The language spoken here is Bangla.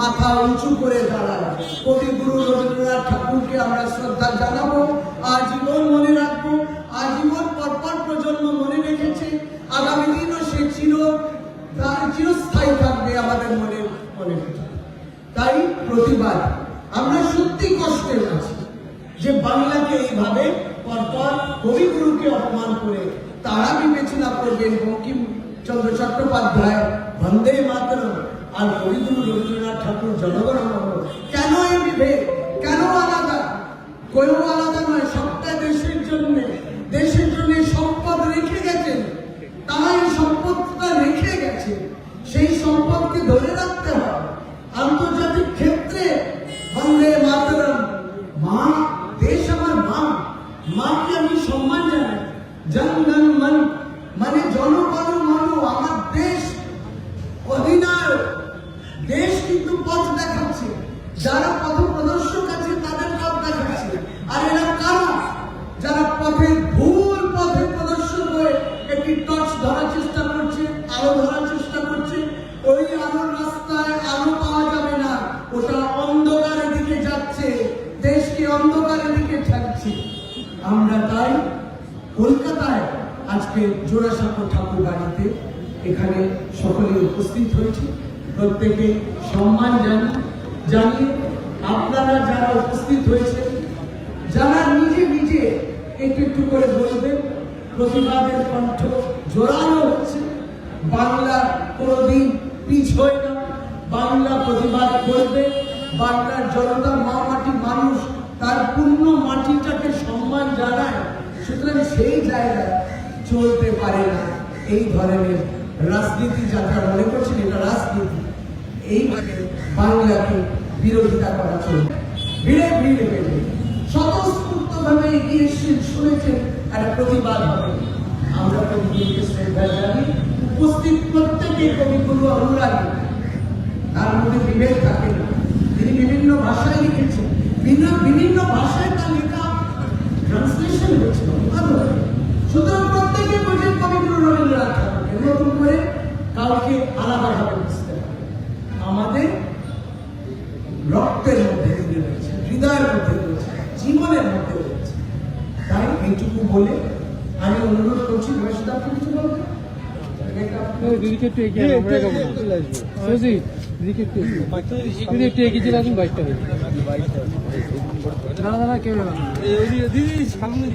মাথা উঁচু করে দাঁড়ায় কবিগুরু রবীন্দ্রনাথ ঠাকুরকে আমরা শ্রদ্ধা জানাব, আজীবন মনে রাখব, আজীবন পরপর প্রজন্ম মনে রেখেছে। আগামী দিনও সে চির, তার চিরস্থায়ী থাকবে আমাদের মনে মনে তাই প্রতিবাদ, আমরা সত্যি কষ্টে আছি যে বাংলাকে এইভাবে পরপর কবিগুরুকে অপমান করে তারা বিবেচনা করবেন বঙ্কিমচন্দ্র চট্টোপাধ্যায়, বন্দে মাতরম। আর কবিগুরু রবীন্দ্রনাথ ঠাকুর জনগণ কেন এই বিভেদ? কেন আলাদা? কেউ আলাদা নয়, সবটা দেশের জন্য। দেশের জন্য সম্পদ রেখে গেছেন তারা এই সম্পদটা রেখে গেছে। সেই সম্পদকে ধরে রাখতে হবে আন্তর্জাতিক ক্ষেত্রে বন্দে মাতরম। মা, দেশ আমার মা। মাকে আমি সম্মান জানাই। জনগণ কিন্তু পথ দেখাচ্ছে। যারা পথ প্রদর্শক আছে, তাদের পথ দেখাচ্ছে। আর এরা কারা? যারা পথে ভুল পথে প্রদর্শক হয়ে একটি টর্চ ধরার চেষ্টা করছে, আলো ধরার চেষ্টা করছে, ওই আলোর রাস্তায় আলো পাওয়া যাবে না। ওটা অন্ধকারের দিকে যাচ্ছে, দেশকে অন্ধকারের দিকে ঠেকছে আমরা তাই কলকাতায় আজকে জোড়াসাঁকো ঠাকুর বাড়িতে এখানে সকলে উপস্থিত হয়েছে। প্রত্যেকে সম্মান জানি জানিয়ে আপনারা যারা উপস্থিত হয়েছে যারা নিজে নিজে একটু একটু করে বলবেন, প্রতিবাদের কণ্ঠ জোরালো হচ্ছে। বাংলা কোনোদিন পিছ হয় না। বাংলা প্রতিবাদ করবে। বাংলার জনতা মা মাটি মানুষ তার পূর্ণ মাটিটাকে সম্মান জানায়। সুতরাং সেই জায়গায় চলতে পারে না। এই ধরনের রাজনীতি যারা মনে করছেন এটা রাজনীতি। এইভাবে বাংলাকে বিরোধিতা করা চলবে। ভিড়ে ভিড়ে পেলে স্বতঃস্ফূর্ত ভাবে এগিয়ে শুনেছেন একটা প্রতিবাদ হবে। আমরা কবিগুরুকে শ্রদ্ধা জানি, উপস্থিত প্রত্যেকে কবিগুরু অনুরাগী। তার মধ্যে বিভেদ থাকে না। তিনি বিভিন্ন ভাষায় লিখেছেন। বিভিন্ন বিভিন্ন ভাষায় তার লেখা ট্রান্সলেশন হয়েছে অনুবাদ হয়েছে। সুতরাং প্রত্যেকে বোঝেন কবিগুরু রবীন্দ্রনাথ ঠাকুরকে নতুন করে কাউকে আলাদাভাবে বুঝতে হবে। আমাদের রক্তের মধ্যে রয়েছে হৃদয়ের মধ্যে রয়েছে জীবনের মধ্যে রয়েছে। তাই এইটুকু বলে আমি অনুরোধ করছি বয়সদা আপনি কিছু বলবেন। দিদি কেউ দিদি সামনে।